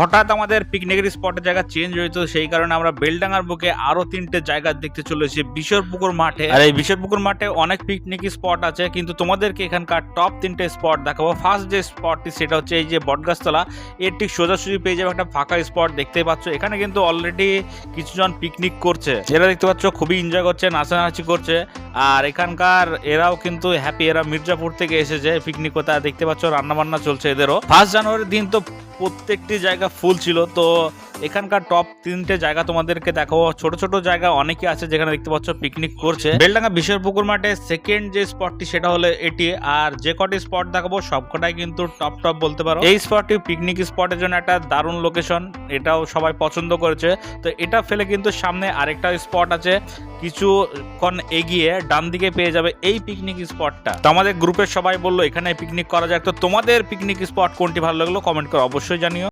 হঠাৎ আমাদের পিকনিকের স্পটের জায়গা চেঞ্জ হয়েছে, সেই কারণে আমরা বেলডাঙ্গার বুকে আরও তিনটে জায়গা দেখতে চলেছি বিশরপুকুর মাঠে। আর এই বিশরপুকুর মাঠে অনেক পিকনিক স্পট আছে, কিন্তু তোমাদেরকে এখানকার টপ তিনটে স্পট দেখাবো। ফার্স্ট যে স্পটটি সেটা হচ্ছে এই যে বটগাছতলা। এর ঠিক সোজাসুজি পেয়ে যাবে একটা ফাঁকা স্পট দেখতেই পাচ্ছ। এখানে কিন্তু অলরেডি কিছুজন পিকনিক করছে। এরা দেখতে পাচ্ছ খুবই এনজয় করছে, নাচানাচি করছে। আর এখানকার এরাও কিন্তু হ্যাপি এরা মির্জাপুর থেকে এসেছে পিকনিক আর দেখতে পাচ্ছ রান্না বান্না চলছে এদেরও। ফার্স্ট জানুয়ারির দিন তো প্রত্যেকটি জায়গা ফুল ছিল, তো এখানকার টপ তিনটে জায়গা তোমাদেরকে দেখাবো। ছোট ছোট জায়গা অনেকে আছে যেখানে দেখতে পাচ্ছ পিকনিক করছে। বেলডাঙ্গা বিশ্বের বিশরপুকুর মাঠে সেকেন্ড যে স্পটটি সেটা হলো এটি, আর যে কটি স্পট দেখাবো সবকটাই কিন্তু টপ টপ বলতে পারো। এই স্পটটি পিকনিক স্পটের জন্য একটা দারুণ লোকেশন এটাও সবাই পছন্দ করেছে। তো এটা ফেলে কিন্তু সামনে আরেকটা স্পট আছে, কিছুক্ষণ এগিয়ে ডান দিকে পেয়ে যাবে এই পিকনিক স্পটটা তো আমাদের গ্রুপের সবাই বলল, এখানে পিকনিক করা যায় তো তোমাদের পিকনিক স্পট কোনটি ভালো লাগল? কমেন্ট করে অবশ্যই জানিও।